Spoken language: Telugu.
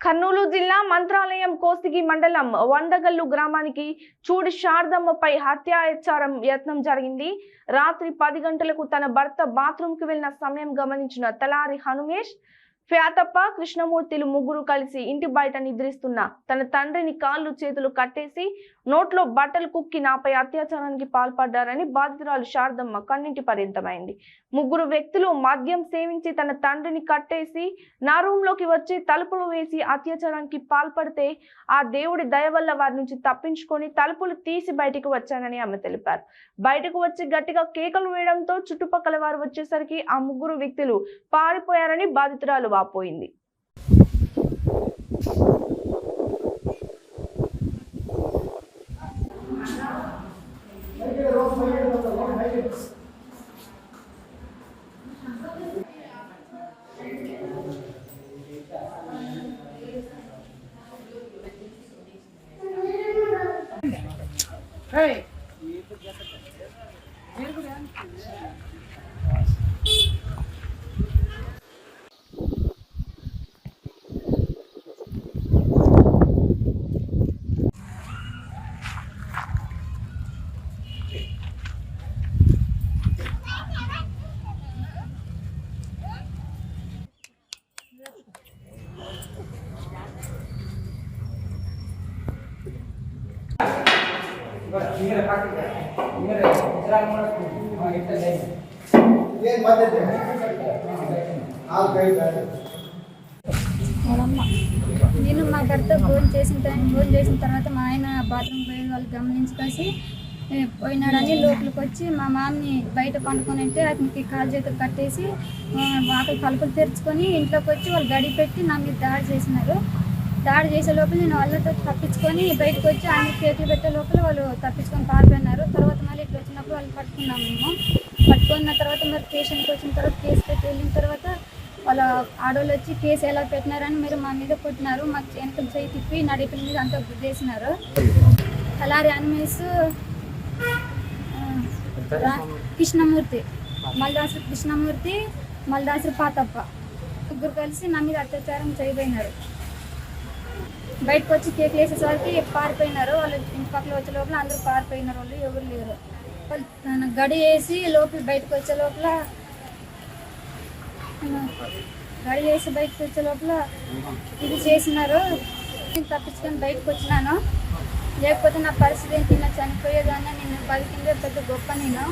కర్నూలు జిల్లా మంత్రాలయం కోసిగి మండలం వందగల్లు గ్రామానికి చూడి శారదమ్మపై హత్యాచారం యత్నం జరిగింది. రాత్రి పది గంటలకు తన భర్త బాత్రూంకి వెళ్ళిన సమయం గమనించిన తలారి హనుమేష్ ఫ్యాతప్ప కృష్ణమూర్తిలు ముగ్గురు కలిసి ఇంటి బయట నిద్రిస్తున్న తన తండ్రిని కాళ్ళు చేతులు కట్టేసి నోట్లో బట్టలు కుక్కి నాపై అత్యాచారానికి పాల్పడ్డారని బాధితురాలు శారదమ్మ కన్నింటి పర్యంతమైంది. ముగ్గురు వ్యక్తులు మద్యం సేవించి తన తండ్రిని కట్టేసి నా రూంలోకి వచ్చి తలుపులు వేసి అత్యాచారానికి పాల్పడితే ఆ దేవుడి దయ వల్ల వారి నుంచి తప్పించుకొని తలుపులు తీసి బయటకు వచ్చానని ఆమె తెలిపారు. బయటకు వచ్చి గట్టిగా కేకలు వేయడంతో చుట్టుపక్కల వారు వచ్చేసరికి ఆ ముగ్గురు వ్యక్తులు పారిపోయారని బాధితురాలు వాపోయింది. ಏನ್ నేను మా భర్త ఫోన్ చేసిన ఫోన్ చేసిన తర్వాత మా ఆయన బాత్రూమ్ పోయి వాళ్ళు గమనించుకొని పోయినాడని లోపలికి వచ్చి మా మామని బయట పండుకొని ఉంటే అతనికి కాలు చేతులు కట్టేసి ఆ, తలుపులు తెరుచుకొని ఇంట్లోకి వచ్చి వాళ్ళు గడి పెట్టి నా మీద దాడి చేసినారు. దాడి చేసే లోపల నేను వాళ్ళతో తప్పించుకొని బయటకు వచ్చి ఆయన చేతులు పెట్టే లోపల వాళ్ళు తప్పించుకొని పారిపోయినారు. తర్వాత మళ్ళీ ఇట్లా వచ్చినప్పుడు వాళ్ళు పట్టుకున్నాం మేము. పట్టుకున్న తర్వాత మరి స్టేషన్కి వచ్చిన తర్వాత కేసు పెట్టి వెళ్ళిన తర్వాత వాళ్ళ ఆడవాళ్ళు వచ్చి కేసు ఎలా పెట్టినారని మీరు మా మీద కొట్టినారు. మాకు వెనక చేయి తిప్పి నడిపిన మీద అంతా గుద్దేసినారు. అలారి అనిమేస్ కృష్ణమూర్తి మల్దాసు కృష్ణమూర్తి మల్దాసు పాతప్ప. ముగ్గురు కలిసి నా మీద అత్యాచారం చేయబోయినారు. బయటకు వచ్చి కేక్ వేసేసరికి పారిపోయినారు. వాళ్ళు ఇంటి పక్కన వచ్చే లోపల అందరూ పారిపోయినారు. వాళ్ళు ఎవరు లేరు. వాళ్ళు గడి వేసి లోపల బయటకు వచ్చే లోపల గడి వేసి బయటకు వచ్చే లోపల ఇది చేసినారు. నేను తప్పించుకొని బయటకు వచ్చినాను. లేకపోతే నా పరిస్థితి ఏంటి? నా చనిపోయేదాన్ని. నేను బతికిందే పెద్ద గొప్ప నేను.